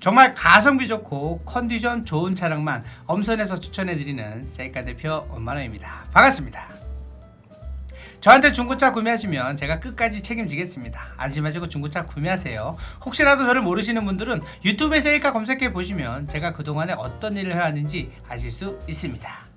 정말 가성비 좋고 컨디션 좋은 차량만 엄선해서 추천해드리는 셀카 대표 원만호입니다. 반갑습니다. 저한테 중고차 구매하시면 제가 끝까지 책임지겠습니다. 안심하시고 중고차 구매하세요. 혹시라도 저를 모르시는 분들은 유튜브에 셀카 검색해 보시면 제가 그동안에 어떤 일을 해왔는지 아실 수 있습니다.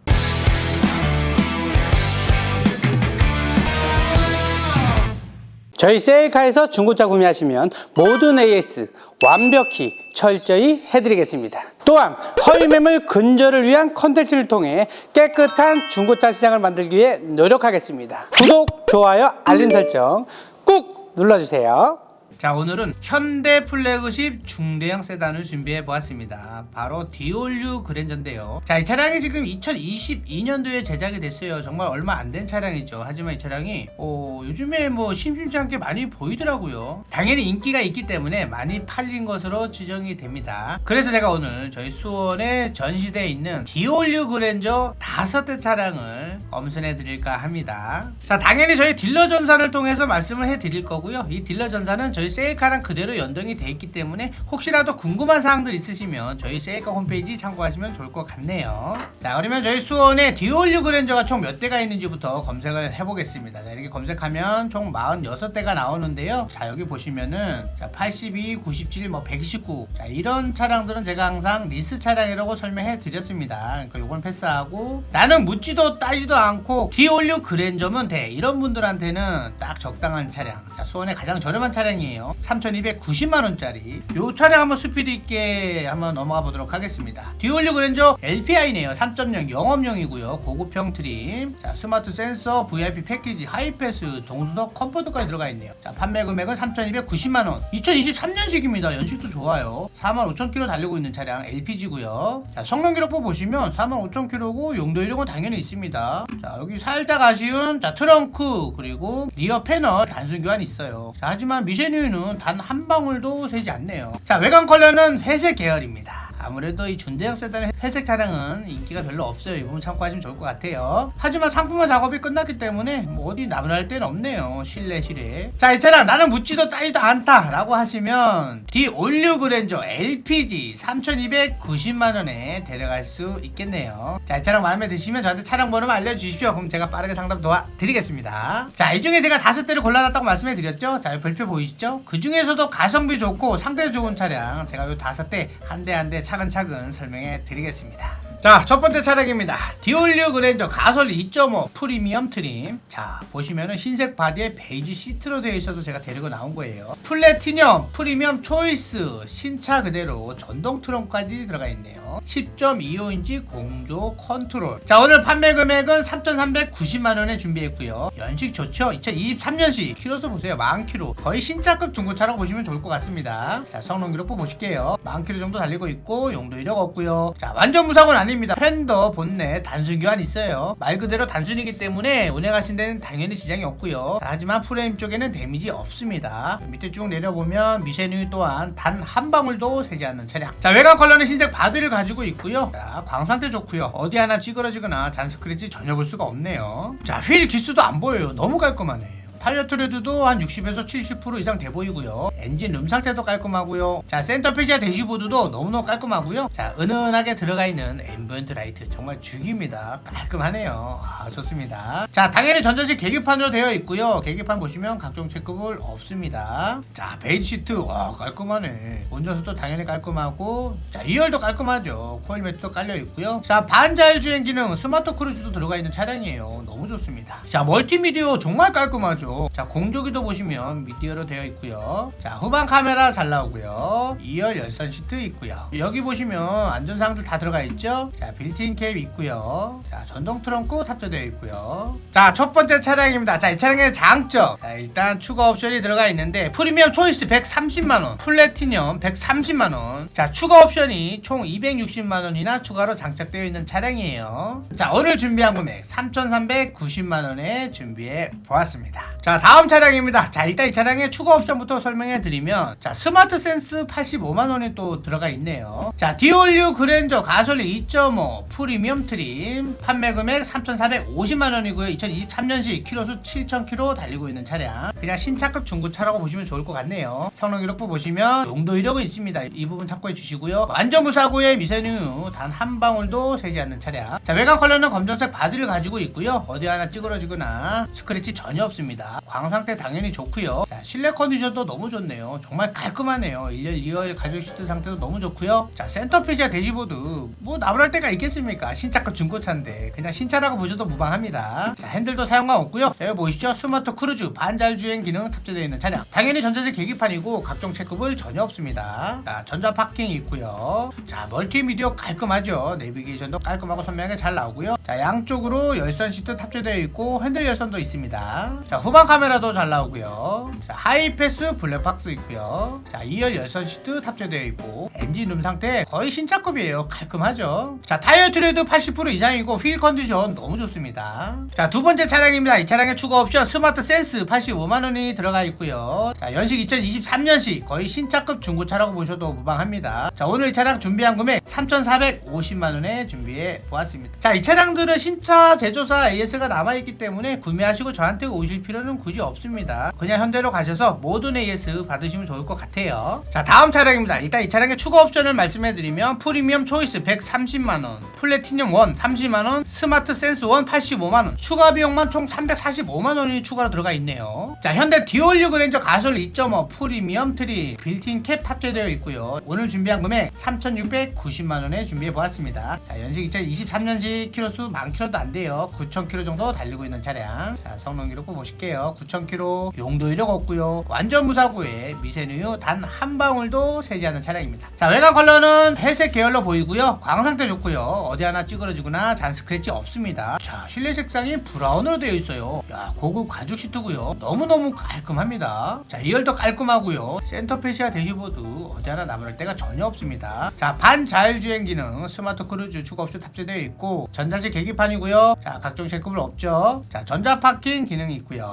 저희 셀카에서 중고차 구매하시면 모든 AS 완벽히 철저히 해드리겠습니다. 또한 허위 매물 근절을 위한 컨텐츠를 통해 깨끗한 중고차 시장을 만들기 위해 노력하겠습니다. 구독, 좋아요, 알림 설정 꾹 눌러주세요. 자 오늘은 현대 플래그십 중대형 세단을 준비해 보았습니다. 바로 디올류 그랜저인데요. 자 이 차량이 지금 2022년도에 제작이 됐어요. 정말 얼마 안 된 차량이죠. 하지만 이 차량이 어, 요즘에 뭐 심심치 않게 많이 보이더라고요. 당연히 인기가 있기 때문에 많이 팔린 것으로 추정이 됩니다. 그래서 제가 오늘 저희 수원에 전시대에 있는 디올류 그랜저 다섯 대 차량을 검선해 드릴까 합니다. 자 당연히 저희 딜러 전산을 통해서 말씀을 해 드릴 거고요. 이 딜러 전산은 저희 셀카랑 그대로 연동이 돼 있기 때문에 혹시라도 궁금한 사항들 있으시면 저희 셀카 홈페이지 참고하시면 좋을 것 같네요. 자 그러면 저희 수원에 디올류 그랜저가 총 몇 대가 있는지부터 검색을 해보겠습니다. 자 이렇게 검색하면 총 46대가 나오는데요. 자 여기 보시면은 자 82, 97, 뭐 129. 자 이런 차량들은 제가 항상 리스 차량이라고 설명해 드렸습니다. 그러니까 요건 패스하고 나는 묻지도 따지도 않고 디올류 그랜저면 돼. 이런 분들한테는 딱 적당한 차량. 자 수원의 가장 저렴한 차량이에요. 3,290만 원짜리. 요 차량 한번 스피드 있게 한번 넘어가 보도록 하겠습니다. 디올류 그랜저 LPI네요. 3.0 영업용이고요. 고급형 트림. 자 스마트 센서, VIP 패키지, 하이패스, 동수석, 컴포트까지 들어가 있네요. 자 판매 금액은 3,290만 원. 2023년식입니다. 연식도 좋아요. 45,000km 달리고 있는 차량 LPG고요. 자 성능 기록부 보시면 45,000km고 용도 이력은 당연히 있습니다. 자 여기 살짝 아쉬운 자 트렁크 그리고 리어 패널 단순 교환 있어요. 자 하지만 미쉐뉴 는 단 한 방울도 새지 않네요. 자 외관 컬러는 회색 계열입니다. 아무래도 이 준대형 세단의 회색 차량은 인기가 별로 없어요. 이 부분 참고하시면 좋을 것 같아요. 하지만 상품화 작업이 끝났기 때문에 뭐 어디 나무랄 데는 없네요. 실내 실내. 자, 이 차량 나는 묻지도 따지도 않다 라고 하시면 디 올류 그랜저 LPG 3,290만 원에 데려갈 수 있겠네요. 자, 이 차량 마음에 드시면 저한테 차량 번호만 알려주십시오. 그럼 제가 빠르게 상담 도와드리겠습니다. 자, 이 중에 제가 다섯 대를 골라놨다고 말씀해 드렸죠. 자, 이 별표 보이시죠? 그 중에서도 가성비 좋고 상태 좋은 차량 제가 요 다섯 대 한 대 한대 차근차근 설명해 드리겠습니다. 자, 첫 번째 차량입니다. 디올류 그랜저 가솔 2.5 프리미엄 트림. 자, 보시면은 흰색 바디에 베이지 시트로 되어 있어서 제가 데리고 나온 거예요. 플래티넘 프리미엄 초이스 신차 그대로 전동 트렁까지 들어가 있네요. 10.25인치 공조 컨트롤. 자, 오늘 판매 금액은 3,390만 원에 준비했고요. 연식 좋죠? 2023년식. 키로수 보세요. 만 키로. 거의 신차급 중고차라고 보시면 좋을 것 같습니다. 자, 성능 기록부 보실게요. 만 키로 정도 달리고 있고 용도 이력 없고요. 자, 완전 무사고는 아 닙니다. 팬더 본넷 단순 교환 있어요. 말 그대로 단순이기 때문에 운행하신 데는 당연히 지장이 없고요. 자, 하지만 프레임 쪽에는 데미지 없습니다. 밑에 쭉 내려보면 미쉐뉴 또한 단 한 방울도 새지 않는 차량. 자, 외관 컬러는 흰색 바디를 가지고 있고요. 자, 광 상태 좋고요. 어디 하나 찌그러지거나 잔 스크래치 전혀 볼 수가 없네요. 자, 휠 기수도 안 보여요. 너무 깔끔하네. 타이어 트레드도 한 60에서 70% 이상 돼 보이고요. 엔진 룸 상태도 깔끔하고요. 자, 센터 페이지와 대시보드도 너무너무 깔끔하고요. 자, 은은하게 들어가 있는 앰비언트 라이트 정말 죽입니다. 깔끔하네요. 아, 좋습니다. 자, 당연히 전자식 계기판으로 되어 있고요. 계기판 보시면 각종 체크볼 없습니다. 자, 베이지 시트 와, 깔끔하네. 운전석도 당연히 깔끔하고 자, 2열도 깔끔하죠. 코일 매트도 깔려 있고요. 자, 반자율 주행 기능 스마트 크루즈도 들어가 있는 차량이에요. 너무 좋습니다. 자, 멀티미디어 정말 깔끔하죠. 자, 공조기도 보시면 미디어로 되어 있고요. 자, 후방 카메라 잘 나오고요. 2열 열선 시트 있고요. 여기 보시면 안전사항들 다 들어가 있죠. 자, 빌트인 캡 있고요. 자, 전동 트렁크 탑재되어 있고요. 자, 첫 번째 차량입니다. 자, 이 차량의 장점. 자, 일단 추가 옵션이 들어가 있는데 프리미엄 초이스 130만 원, 플래티넘 130만 원. 자, 추가 옵션이 총 260만 원이나 추가로 장착되어 있는 차량이에요. 자, 오늘 준비한 금액 3,390만 원에 준비해 보았습니다. 자 다음 차량입니다. 자 일단 이 차량의 추가 옵션부터 설명해 드리면 자 스마트 센스 85만원이 또 들어가 있네요. 자 디올류 그랜저 가솔린 2.5 프리미엄 트림 판매 금액 3,450만원이고요. 2023년식 키로수 7,000km 달리고 있는 차량. 그냥 신차급 중고차라고 보시면 좋을 것 같네요. 성능 기록부 보시면 용도 이력은 있습니다. 이 부분 참고해 주시고요. 완전 무사고의 미세누 단 한 방울도 새지 않는 차량. 자 외관 컬러는 검정색 바디를 가지고 있고요. 어디 하나 찌그러지거나 스크래치 전혀 없습니다 광 상태 당연히 좋고요. 자 실내 컨디션도 너무 좋네요. 정말 깔끔하네요. 1년 2월 가죽 시트 상태도 너무 좋고요. 자 센터페이지와 대시보드 뭐 나무랄 데가 있겠습니까? 신차급 중고차인데 그냥 신차라고 보셔도 무방합니다. 자 핸들도 사용감 없고요. 자 여기 보이시죠? 스마트 크루즈 반잘 주행 기능 탑재되어 있는 차량. 당연히 전자식 계기판이고 각종 체크볼 전혀 없습니다. 자 전자 파킹 있고요. 자 멀티미디어 깔끔하죠? 내비게이션도 깔끔하고 선명하게 잘 나오고요. 자 양쪽으로 열선 시트 탑재되어 있고 핸들 열선도 있습니다. 자 후방 카메라도 잘 나오고요. 자 하이패스 블랙박스 있고요. 자 2열 열선 시트 탑재되어 있고 엔진 룸 상태 거의 신차급이에요. 깔끔하죠? 자 타이어 트레드 80% 이상이고 휠 컨디션 너무 좋습니다. 자 두 번째 차량입니다. 이 차량의 추가 옵션 스마트 센스 85만 원이 들어가 있고요. 자 연식 2023년식 거의 신차급 중고차라고 보셔도 무방합니다. 자 오늘 이 차량 준비한 금액 3,450만 원에 준비해 보았습니다. 자 이 차량들은 신차 제조사 AS가 남아 있기 때문에 구매하시고 저한테 오실 필요는 굳이 없습니다. 그냥 현대로 가셔서 모든 AS 받으시면 좋을 것 같아요. 자 다음 차량입니다. 일단 이 차량의 추가 옵션을 말씀해드리면 프리미엄 초이스 130만원 플래티늄 1 30만원 스마트 센스 1 85만원. 추가 비용만 총 345만원이 추가로 들어가 있네요. 자 현대 디올류 그랜저 가솔 2.5 프리미엄 트리 빌트인 캡 탑재되어 있고요. 오늘 준비한 금액 3,690만원에 준비해 보았습니다. 자 연식 2023년식 키로수 만 킬로도 안 돼요. 9,000km 정도 달리고 있는 차량. 자 성능 기록 보실게요 9,000km 용도 이력 없고요. 완전 무사고에 미세누유 단 한 방울도 새지 않는 차량입니다. 자 외관 컬러는 회색 계열로 보이고요. 광 상태 좋고요. 어디 하나 찌그러지거나 잔 스크래치 없습니다. 자 실내 색상이 브라운으로 되어 있어요. 야 고급 가죽 시트고요. 너무너무 깔끔합니다. 자 2열도 깔끔하고요. 센터페시아 대시보드 어디 하나 남을 데가 전혀 없습니다. 자 반자율주행 기능 스마트 크루즈 추가 옵션 탑재되어 있고 전자식 계기판이고요. 자 각종 체크볼 없죠. 자 전자 파킹 기능이 있고요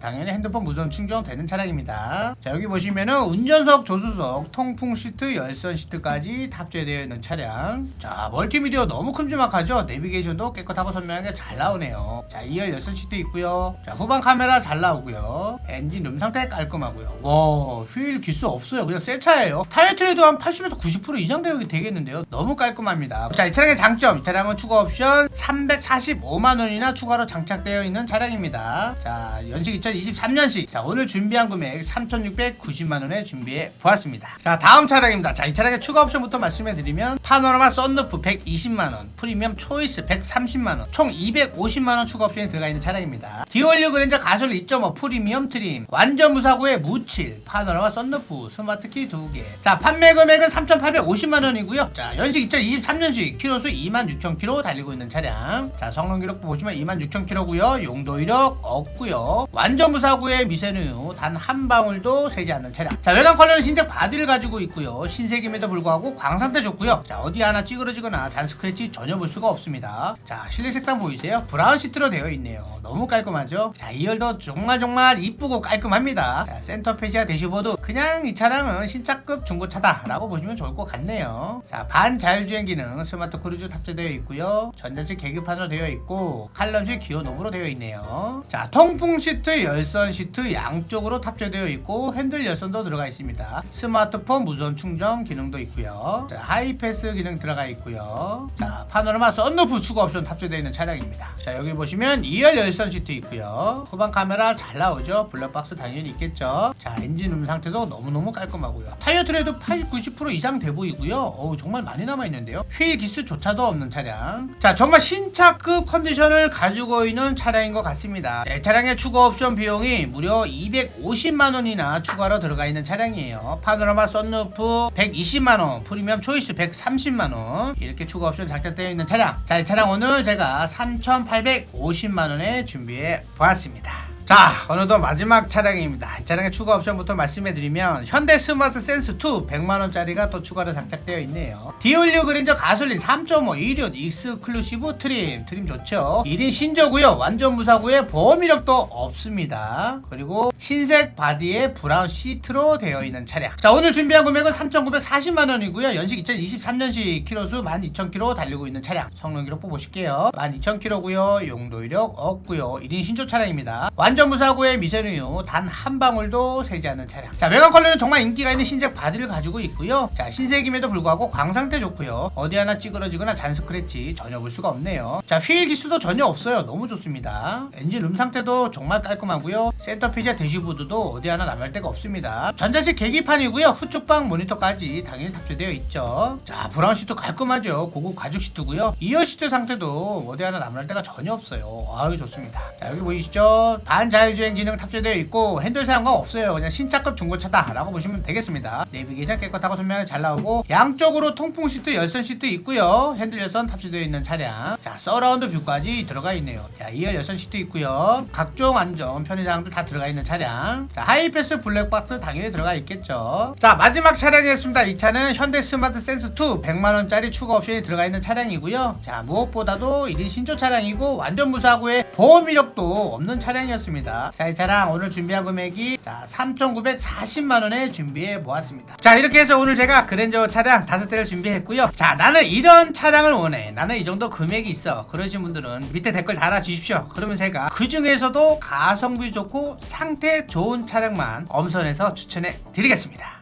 당연히 핸드폰 무선 충전되는 차량입니다. 자 여기 보시면은 운전석 조수석 통풍 시트 열선 시트까지 탑재되어 있는 차량. 자 멀티미디어 너무 큼지막하죠? 내비게이션도 깨끗하고 선명하게 잘 나오네요. 자 2열 열선 시트 있고요. 자 후방 카메라 잘 나오고요. 엔진 룸 상태 깔끔하고요. 와 휠 기스 없어요. 그냥 새 차예요. 트레드 한 80에서 90% 이상 되게 되겠는데요? 너무 깔끔합니다. 자 이 차량의 장점. 이 차량은 추가 옵션 345만 원이나 추가로 장착되어 있는 차량입니다. 자 연식 2023년식. 자 오늘 준비한 금액 3,690만 원에 준비해 보았습니다. 자 다음 차량입니다. 자 이 차량의 추가 옵션부터 말씀해 드리면 파노라마 썬루프 120만 원 프리미엄 초이스 130만 원 총 250만 원 추가 옵션이 들어가 있는 차량입니다. 디올류 그랜저 가솔 2.5 프리미엄 트림 완전 무사고의 무칠 파노라마 썬루프 스마트 키 2개. 자 판매 금액은 3,850만 원이고요. 자 연식 2023년식 키로수 26,000km 달리고 있는 차량. 자 성능 기록부 보시면 26,000km고요. 용도 이력 없고요 완전 무사고의 미세누유 단 한 방울도 새지 않는 차량. 자 외관 컬러는 흰색 바디를 가지고 있고요. 흰색임에도 불구하고 광 상태 좋고요. 자 어디 하나 찌그러지거나 잔 스크래치 전혀 볼 수가 없습니다. 자 실내 색상 보이세요? 브라운 시트로 되어 있네요. 너무 깔끔하죠? 자 2열도 정말 정말 이쁘고 깔끔합니다. 자 센터 페시아 대시보드. 그냥 이 차량은 신차급 중고차다 라고 보시면 좋을 것 같네요. 자 반자율주행 기능 스마트 크루즈 탑재되어 있고요. 전자식 계기판으로 되어 있고 칼럼식 기어 노브로 되어 있네요. 자 통풍 시트 열선 시트 양쪽으로 탑재되어 있고 핸들 열선도 들어가 있습니다. 스마트폰 무선 충전 기능도 있고요. 자 하이패스 기능 들어가 있고요. 자 파노라마 썬루프 추가 옵션 탑재되어 있는 차량입니다. 자 여기 보시면 2열 열선 시트 있고요. 후방 카메라 잘 나오죠? 블랙박스 당연히 있겠죠? 자 엔진 룸 상태도 너무너무 깔끔하고요. 타이어 트레드 80, 90% 이상 돼 보이고요. 어우 정말 많이 남아 있는데요. 휠 기스조차도 없는 차량. 자 정말 신차급 컨디션을 가지고 있는 차량인 것 같습니다. 네, 차량의 추가 옵션 비용이 무려 250만원이나 추가로 들어가 있는 차량이에요. 파노라마 썬루프 120만원 프리미엄 초이스 130만원. 이렇게 추가 옵션 장착되어 있는 차량. 자 이 차량 오늘 제가 3,850만원에 준비해 보았습니다 자, 어느덧 마지막 차량입니다. 이 차량의 추가 옵션부터 말씀해드리면 현대 스마트 센스 2 100만원짜리가 또 추가로 장착되어 있네요. 디올류 그랜저 가솔린 3.5 1륜 익스클루시브 트림, 트림 좋죠. 1인 신저고요. 완전 무사고에 보험 이력도 없습니다. 그리고 흰색 바디에 브라운 시트로 되어 있는 차량. 자, 오늘 준비한 금액은 3,940만원이고요. 연식 2023년식 키로수 12,000km 달리고 있는 차량. 성능 기록 뽑으실게요. 12,000km고요. 용도 이력 없고요. 1인 신조 차량입니다. 완전 무사고에 미세누유 단 한 방울도 새지 않는 차량. 자, 외관 컬러는 정말 인기가 있는 흰색 바디를 가지고 있고요. 자, 흰색임에도 불구하고 광상태 좋고요. 어디 하나 찌그러지거나 잔 스크래치 전혀 볼 수가 없네요. 자, 휠 기수도 전혀 없어요. 너무 좋습니다. 엔진 룸 상태도 정말 깔끔하고요. 센터피자 대시보드도 어디 하나 남을 데가 없습니다. 전자식 계기판이고요. 후측방 모니터까지 당연히 탑재되어 있죠. 자, 브라운 시트 깔끔하죠. 고급 가죽 시트고요. 이어 시트 상태도 어디 하나 남을 데가 전혀 없어요. 아유 좋습니다. 자, 여기 보이시죠? 반 자율주행 기능 탑재되어 있고 핸들 사용감 없어요. 그냥 신차급 중고차다 라고 보시면 되겠습니다. 내비게이션 깨끗하고 선명하게 잘 나오고 양쪽으로 통풍 시트, 열선 시트 있고요. 핸들 열선 탑재되어 있는 차량. 자, 서라운드 뷰까지 들어가 있네요. 자, 2열 열선 시트 있고요. 각종 안전 편의사항도 다 들어가 있는 차량. 자, 하이패스 블랙박스 당연히 들어가 있겠죠. 자, 마지막 차량이었습니다. 이 차는 현대 스마트 센스 2 100만 원짜리 추가 옵션이 들어가 있는 차량이고요. 자, 무엇보다도 1인 신조 차량이고 완전 무사고에 보험 이력 도 없는 차량이었습니다. 자, 이 차량 오늘 준비한 금액이 자, 3,940만 원에 준비해 보았습니다. 자, 이렇게 해서 오늘 제가 그랜저 차량 다섯 대를 준비했고요. 자, 나는 이런 차량을 원해. 나는 이 정도 금액이 있어. 그러신 분들은 밑에 댓글 달아 주십시오. 그러면 제가 그 중에서도 가성비 좋고 상태 좋은 차량만 엄선해서 추천해 드리겠습니다.